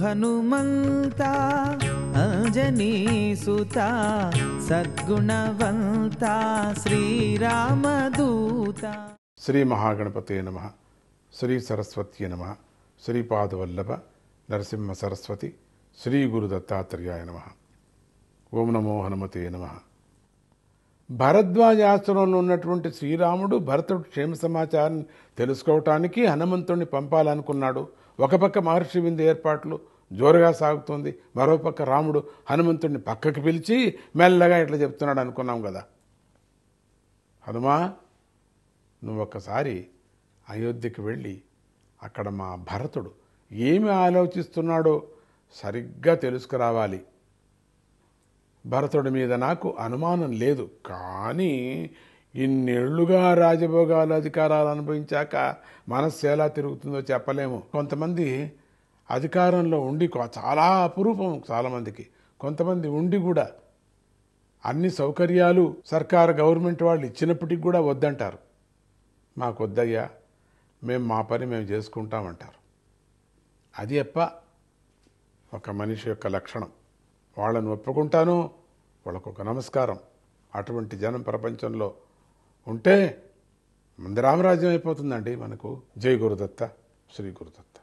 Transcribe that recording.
హనుమంతా అంజనీ సుత సద్గుణవంత శ్రీరామదూత. శ్రీ మహాగణపతి నమ శ్రీ సరస్వతి నమ శ్రీపాదవల్లభ నరసింహ సరస్వతి శ్రీ గురు దత్తాత్రేయాయ నమ. ఓం నమో హనుమతే నమ. భరద్వాజాశ్రమంలో ఉన్నటువంటి శ్రీరాముడు భరతుడు క్షేమ సమాచారం తెలుసుకోవటానికి హనుమంతుడిని పంపాలనుకున్నాడు. ఒక పక్క మహర్షి విందు ఏర్పాట్లు జోరుగా సాగుతుంది. మరోపక్క రాముడు హనుమంతుడిని పక్కకి పిలిచి మెల్లగా ఇట్లా చెప్తున్నాడు అనుకున్నాం కదా. హనుమా నువ్వు ఒక్కసారి అయోధ్యకి వెళ్ళి అక్కడ మా భరతుడు ఏమి ఆలోచిస్తున్నాడో సరిగ్గా తెలుసుకురావాలి. భరతుడి మీద నాకు అనుమానం లేదు. కానీ ఇన్నేళ్ళుగా రాజభోగాలు అధికారాలు అనుభవించాక మనస్సు ఎలా తిరుగుతుందో చెప్పలేము. కొంతమంది అధికారంలో ఉండి చాలా అపురూపం చాలామందికి. కొంతమంది ఉండి కూడా అన్ని సౌకర్యాలు సర్కారు గవర్నమెంట్ వాళ్ళు ఇచ్చినప్పటికి కూడా వద్దంటారు. మాకు వద్దయ్యా మేము మా పని మేము చేసుకుంటామంటారు. అది ఎప్ప? ఒక మనిషి యొక్క లక్షణం. వాళ్ళని ఒప్పుకుంటాను వాళ్ళకు ఒక నమస్కారం. అటువంటి జనం ప్రపంచంలో ఉంటే ముందు రామరాజ్యం అయిపోతుందండి మనకు. జై గురుదత్త శ్రీ గురుదత్త.